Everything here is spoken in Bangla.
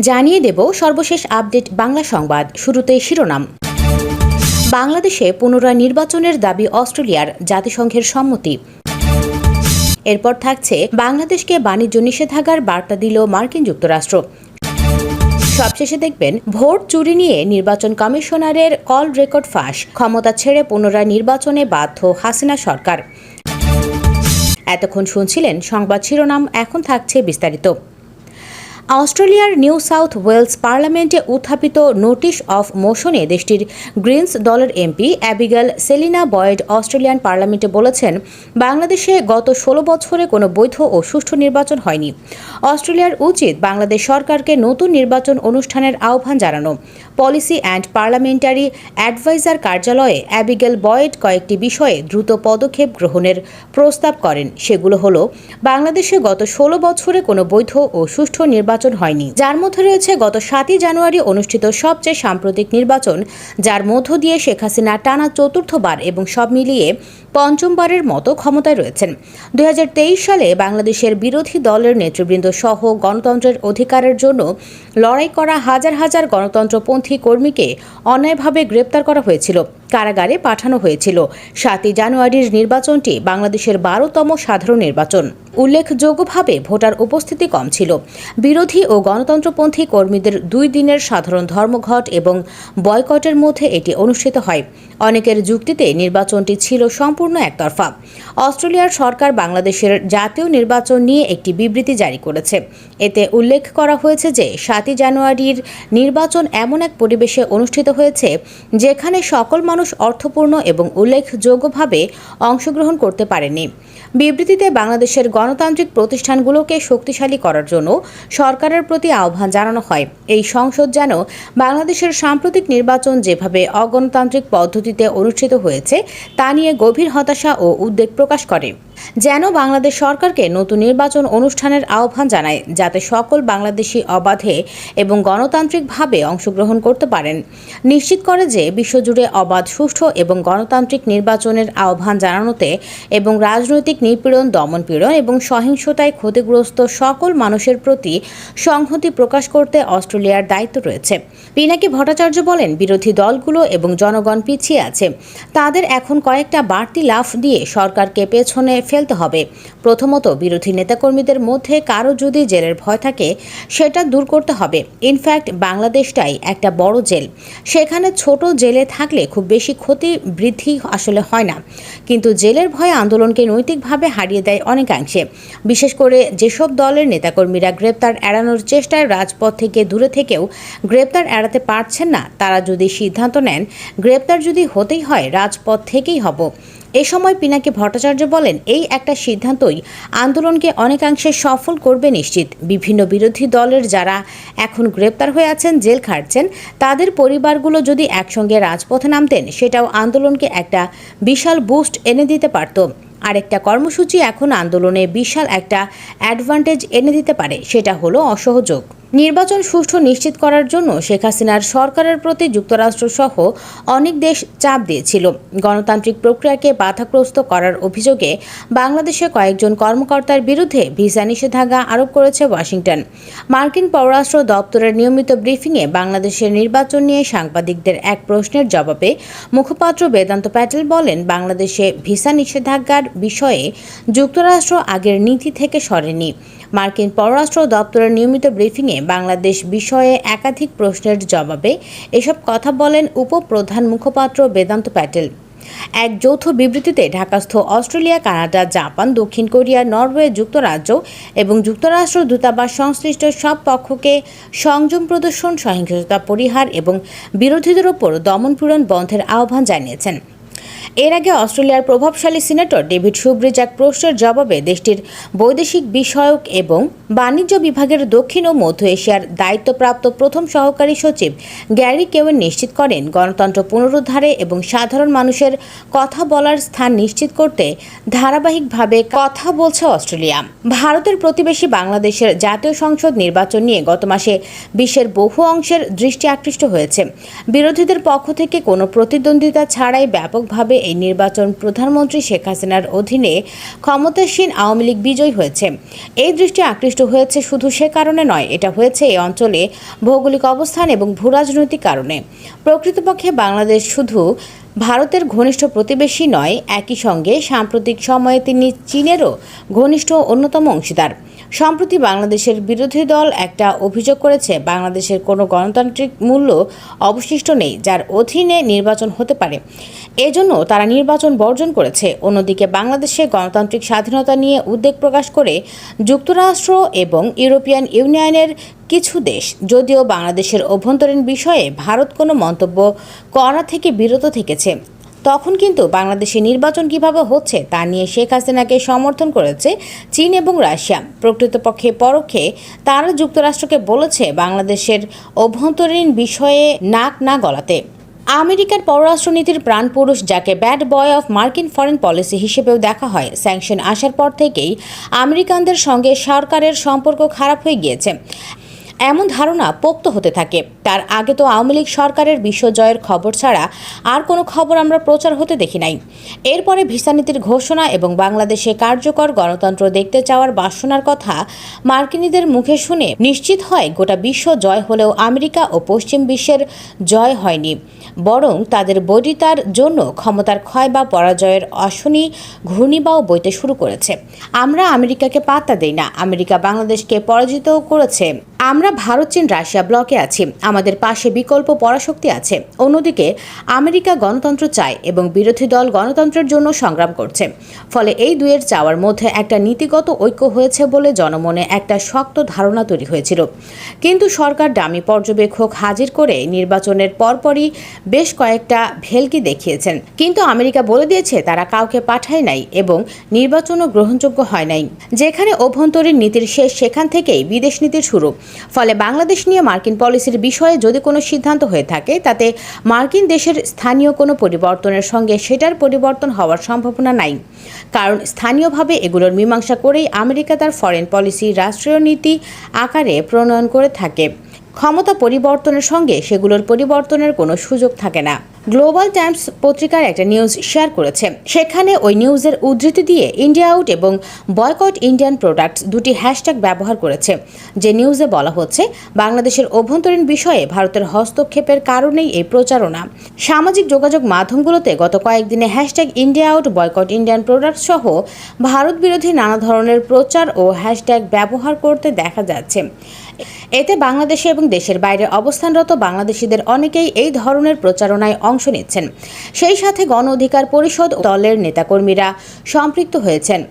জানিয়ে দেব সর্বশেষ আপডেট বাংলা সংবাদ, শুরুতে শিরোনাম। বাংলাদেশে পুনরায় নির্বাচনের দাবি অস্ট্রেলিয়ার জাতিসংঘের সম্মতি। এরপর থাকছে, বাংলাদেশকে বাণিজ্য নিষেধাজ্ঞার বার্তা দিল মার্কিন যুক্তরাষ্ট্র। সবশেষে দেখবেন, ভোট চুরি নিয়ে নির্বাচন কমিশনারের কল রেকর্ড ফাঁস, ক্ষমতা ছেড়ে পুনরায় নির্বাচনে বাধ্য হাসিনা সরকার। এতক্ষণ শুনছিলেন সংবাদ শিরোনাম, এখন থাকছে বিস্তারিত। অস্ট্রেলিয়ার নিউ সাউথ ওয়েলস পার্লামেন্টে উত্থাপিত নোটিশ অফ মোশনে দেশটির গ্রিনস দলের MP Abigail Selina Boyd Australian পার্লামেন্টে বলেছেন, বাংলাদেশে গত ষোলো বছরে কোনো বৈধ ও সুষ্ঠু নির্বাচন হয়নি। অস্ট্রেলিয়ার উচিত বাংলাদেশ সরকারকে নতুন নির্বাচন অনুষ্ঠানের আহ্বান জানানো। পলিসি অ্যান্ড পার্লামেন্টারি অ্যাডভাইজার কার্যালয়ে অ্যাবিগেল বয়েড কয়েকটি বিষয়ে দ্রুত পদক্ষেপ গ্রহণের প্রস্তাব করেন। সেগুলো হলো, বাংলাদেশে গত ষোলো বছরে কোনো বৈধ ও সুষ্ঠু নির্বাচন হয়নি। যার মধ্যে রয়েছে গত সাতই জানুয়ারি অনুষ্ঠিত সবচেয়ে সাম্প্রতিক নির্বাচন, যার মধ্য দিয়ে শেখ হাসিনা টানা চতুর্থবার এবং সব মিলিয়ে পঞ্চমবারের মতো ক্ষমতায় রয়েছেন। দুই হাজার তেইশ সালে বাংলাদেশের বিরোধী দলের নেতৃবৃন্দ সহ গণতন্ত্রের অধিকারের জন্য লড়াই করা হাজার হাজার গণতন্ত্রপন্থী কর্মীকে অন্যায়ভাবে গ্রেপ্তার করা হয়েছিল। কারাগারে পাঠানো হয়েছিল। সাতই জানুয়ারির নির্বাচনটি বাংলাদেশের বারোতম সাধারণ নির্বাচন। উল্লেখযোগ্যভাবে ভোটার উপস্থিতি কম ছিল। বিরোধী ও গণতন্ত্রপন্থী কর্মীদের দুই দিনের সাধারণ ধর্মঘট এবং বয়কটের মধ্যে এটি অনুষ্ঠিত হয়। অনেকের যুক্তিতে নির্বাচনটি ছিল সম্পূর্ণ একতরফা। অস্ট্রেলিয়ার সরকার বাংলাদেশের জাতীয় নির্বাচন নিয়ে একটি বিবৃতি জারি করেছে। এতে উল্লেখ করা হয়েছে যে, সাতই জানুয়ারির নির্বাচন এমন এক পরিবেশে অনুষ্ঠিত হয়েছে, যেখানে সকল মানুষ অর্থপূর্ণ এবং উল্লেখযোগ্যভাবে অংশগ্রহণ করতে পারেনি। বিবৃতিতে বাংলাদেশের গণতান্ত্রিক প্রতিষ্ঠানগুলোকে শক্তিশালী করার জন্য সরকারের প্রতি আহ্বান জানানো হয়। এই সংসদ যেন বাংলাদেশের সাম্প্রতিক নির্বাচন যেভাবে অগণতান্ত্রিক পদ্ধতিতে অনুষ্ঠিত হয়েছে, তা নিয়ে গভীর হতাশা ও উদ্বেগ প্রকাশ করে। যেন বাংলাদেশ সরকারকে নতুন নির্বাচন অনুষ্ঠানের আহ্বান জানায়, যাতে সকল বাংলাদেশি অবাধে এবং গণতান্ত্রিকভাবে অংশগ্রহণ করতে পারেন। নিশ্চিত করে যে বিশ্বজুড়ে অবাধ, সুষ্ঠু এবং গণতান্ত্রিক নির্বাচনের আহ্বান জানানোতে এবং রাজনৈতিক নিপীড়ন, দমনপীড়ন এবং সহিংসতায় ক্ষতিগ্রস্ত সকল মানুষের প্রতি সংহতি প্রকাশ করতে অস্ট্রেলিয়ার দায়িত্ব রয়েছে। পিনাকি ভট্টাচার্য বলেন, বিরোধী দলগুলো এবং জনগণ পিছিয়ে আছে। তাদের এখন কয়েকটা বাড়তি লাফ দিয়ে সরকারকে পেছনে ফেলতে হবে। প্রথমত বিরোধী নেতাকর্মীদের মধ্যে কারও যদি জেলের ভয় থাকে, সেটা দূর করতে হবে। ইনফ্যাক্ট বাংলাদেশটাই একটা বড় জেল। সেখানে ছোট জেলে থাকলে খুব বেশি ক্ষতি বৃদ্ধি আসলে হয় না। কিন্তু জেলের ভয় আন্দোলনকে নৈতিকভাবে হারিয়ে দেয় অনেকাংশে। বিশেষ করে যেসব দলের নেতাকর্মীরা গ্রেপ্তার এড়ানোর চেষ্টায় রাজপথ থেকে দূরে থেকেও গ্রেপ্তার এড়াতে পারছেন না, তারা যদি সিদ্ধান্ত নেন, গ্রেপ্তার যদি হতেই হয়, রাজপথ থেকেই হব। এ সময় পিনাকি ভট্টাচার্য বলেন, এই একটা সিদ্ধান্তই আন্দোলনকে অনেকাংশে সফল করবে নিশ্চিত। বিভিন্ন বিরোধী দলের যারা এখন গ্রেপ্তার হয়ে আছেন, জেল খাটছেন, তাদের পরিবারগুলো যদি একসঙ্গে রাজপথে নামতেন, সেটাও আন্দোলনকে একটা বিশাল বুস্ট এনে দিতে পারত। আরেকটা কর্মসূচি এখন আন্দোলনে বিশাল একটা অ্যাডভান্টেজ এনে দিতে পারে, সেটা হলো অসহযোগ। নির্বাচন সুষ্ঠু নিশ্চিত করার জন্য শেখ হাসিনার সরকারের প্রতি যুক্তরাষ্ট্র সহ অনেক দেশ চাপ দিয়েছিল। গণতান্ত্রিক প্রক্রিয়াকে বাধাগ্রস্ত করার অভিযোগে বাংলাদেশে কয়েকজন কর্মকর্তার বিরুদ্ধে ভিসা নিষেধাজ্ঞা আরোপ করেছে ওয়াশিংটন। মার্কিন পররাষ্ট্র দপ্তরের নিয়মিত ব্রিফিংয়ে বাংলাদেশের নির্বাচন নিয়ে সাংবাদিকদের এক প্রশ্নের জবাবে মুখপাত্র বেদান্ত প্যাটেল বলেন, বাংলাদেশে ভিসা নিষেধাজ্ঞার বিষয়ে যুক্তরাষ্ট্র আগের নীতি থেকে সরেনি। মার্কিন পররাষ্ট্র দপ্তরের নিয়মিত ব্রিফিংয়ে বাংলাদেশ বিষয়ে একাধিক প্রশ্নের জবাবে এসব কথা বলেন উপপ্রধান মুখপাত্র বেদান্ত প্যাটেল। এক যৌথ বিবৃতিতে ঢাকাস্থ অস্ট্রেলিয়া, কানাডা, জাপান, দক্ষিণ কোরিয়া, নরওয়ে যুক্তরাজ্য এবং যুক্তরাষ্ট্র দূতাবাস সংশ্লিষ্ট সব পক্ষকে সংযম প্রদর্শন, সহিংসতা, পরিহার এবং বিরোধীদের ওপর দমনপীড়ন বন্ধের আহ্বান জানিয়েছেন। এর আগে অস্ট্রেলিয়ার প্রভাবশালী সিনেটর ডেভিড সুব্রিজ এক প্রশ্নের জবাবে দেশটির বৈদেশিক বিষয়ক এবং বাণিজ্য বিভাগের দক্ষিণ ও মধ্য এশিয়ার দায়িত্বপ্রাপ্ত প্রথম সহকারী সচিব গ্যারি কেওয়েন নিশ্চিত করেন, গণতন্ত্র পুনরুদ্ধারে এবং সাধারণ মানুষের কথা বলার স্থান নিশ্চিত করতে ধারাবাহিকভাবে কথা বলছে অস্ট্রেলিয়া। ভারতের প্রতিবেশী বাংলাদেশের জাতীয় সংসদ নির্বাচন নিয়ে গত মাসে বিশ্বের বহু অংশের দৃষ্টি আকৃষ্ট হয়েছে। বিরোধীদের পক্ষ থেকে কোনো প্রতিদ্বন্দ্বিতা ছাড়াই ব্যাপকভাবে এই নির্বাচন প্রধানমন্ত্রী শেখ হাসিনার অধীনে ক্ষমতাসীন আওয়ামী লীগ বিজয়ী হয়েছে। এই দৃষ্টি আকৃষ্ট হয়েছে শুধু সে কারণে নয়, এটা হয়েছে এই অঞ্চলে ভৌগোলিক অবস্থান এবং ভূরাজনৈতিক কারণে। প্রকৃতপক্ষে বাংলাদেশ শুধু ভারতের ঘনিষ্ঠ প্রতিবেশী নয়, একই সঙ্গে সাম্প্রতিক সময়ে তিনি চীনেরও ঘনিষ্ঠ অন্যতম অংশীদার। সম্প্রতি বাংলাদেশের বিরোধী দল একটা অভিযোগ করেছে, বাংলাদেশের কোনো গণতান্ত্রিক মূল্য অবশিষ্ট নেই, যার অধীনে নির্বাচন হতে পারে। এজন্য তারা নির্বাচন বর্জন করেছে। অন্যদিকে বাংলাদেশে গণতান্ত্রিক স্বাধীনতা নিয়ে উদ্বেগ প্রকাশ করে যুক্তরাষ্ট্র এবং ইউরোপিয়ান ইউনিয়নের কিছু দেশ। যদিও বাংলাদেশের অভ্যন্তরীণ বিষয়ে ভারত কোনো মন্তব্য করা থেকে বিরত থেকেছে, তখন কিন্তু বাংলাদেশে নির্বাচন কীভাবে হচ্ছে তা নিয়ে শেখ হাসিনাকে সমর্থন করেছে চীন এবং রাশিয়া। প্রকৃতপক্ষে পরোক্ষে তারা যুক্তরাষ্ট্রকে বলেছে বাংলাদেশের অভ্যন্তরীণ বিষয়ে নাক না গলাতে। আমেরিকার পররাষ্ট্রনীতির প্রাণপুরুষ যাকে ব্যাড বয় অফ মার্কিন ফরেন পলিসি হিসেবেও দেখা হয়, স্যাংশন আসার পর থেকেই আমেরিকানদের সঙ্গে সরকারের সম্পর্ক খারাপ হয়ে গিয়েছে। এমন ধারণা পোক্ত হতে থাকে। তার আগে তো আওয়ামী লীগ সরকারের বিশ্বজয়ের খবর ছাড়া আর কোনো খবর আমরা প্রচার হতে দেখি নাই। এরপরে ভিসা নীতির ঘোষণা এবং বাংলাদেশে কার্যকর গণতন্ত্র দেখতে চাওয়ার বাসনার কথা মার্কিনীদের মুখে শুনে নিশ্চিত হয় গোটা বিশ্ব জয় হলেও আমেরিকা ও পশ্চিম বিশ্বের জয় হয়নি। বরং তাদের বৈরিতার জন্য ক্ষমতার ক্ষয় বা পরাজয়ের অশনি ঘূর্ণিবাও বইতে শুরু করেছে। আমরা আমেরিকাকে পাত্তা দেই না। আমেরিকা বাংলাদেশকে পরাজিত করেছে। আমরা ভারত, চীন, রাশিয়া ব্লকে আছি। আমাদের পাশে বিকল্প পরাশক্তি আছে। অন্যদিকে, আমেরিকা গণতন্ত্র চায় এবং বিরোধী দল গণতন্ত্রের জন্য সংগ্রাম করছে। ফলে এই দুয়ের চাওয়ার মধ্যে একটা নীতিগত ঐক্য হয়েছে বলে জনমনে একটা শক্ত ধারণা তৈরি হয়েছিল। কিন্তু সরকার ডামি পর্যবেক্ষক হাজির করে নির্বাচনের পরপরই বেশ কয়েকটা ভেলকি দেখিয়েছেন। কিন্তু আমেরিকা বলে দিয়েছে, তারা কাউকে পাঠায় নাই এবং নির্বাচনও গ্রহণযোগ্য হয় নাই। যেখানে অভ্যন্তরীণ নীতির শেষ সেখান থেকেই বিদেশ নীতির শুরু। ফলে বাংলাদেশ নিয়ে মার্কিন পলিসির বিষয়ে যদি কোনো সিদ্ধান্ত হয়ে থাকে, তাতে মার্কিন দেশের স্থানীয় কোনো পরিবর্তনের সঙ্গে সেটার পরিবর্তন হওয়ার সম্ভাবনা নাই। কারণ স্থানীয়ভাবে এগুলোর মীমাংসা করেই আমেরিকা তার ফরেন পলিসি, রাষ্ট্রীয় নীতি আকারে প্রণয়ন করে থাকে। ক্ষমতা পরিবর্তনের সঙ্গে সেগুলোর পরিবর্তনের কোনো সুযোগ থাকে না। গ্লোবাল টাইমস পত্রিকার একটা নিউজ শেয়ার করেছে। সেখানে ওই নিউজের উদ্ধৃতি দিয়ে ইন্ডিয়া আউট এবং বয়কট ইন্ডিয়ান প্রোডাক্টস দুটি হ্যাশট্যাগ ব্যবহার করেছে। যে নিউজে বলা হচ্ছে, বাংলাদেশের অভ্যন্তরীণ বিষয়ে ভারতের হস্তক্ষেপের কারণেই এই প্রচারণা। সামাজিক যোগাযোগ মাধ্যমগুলোতে গত কয়েকদিনে hashtag India out, boycott Indian products সহ ভারত বিরোধী নানা ধরনের প্রচার ও হ্যাশট্যাগ ব্যবহার করতে দেখা যাচ্ছে। এতে বাংলাদেশে এবং দেশের বাইরে অবস্থানরত বাংলাদেশিদের অনেকেই এই ধরনের প্রচারণায় অংশ নিচ্ছেন। সেই সাথে গণ অধিকার পরিষদ দলের নেতাকর্মীরা সম্পৃক্ত হয়েছেন।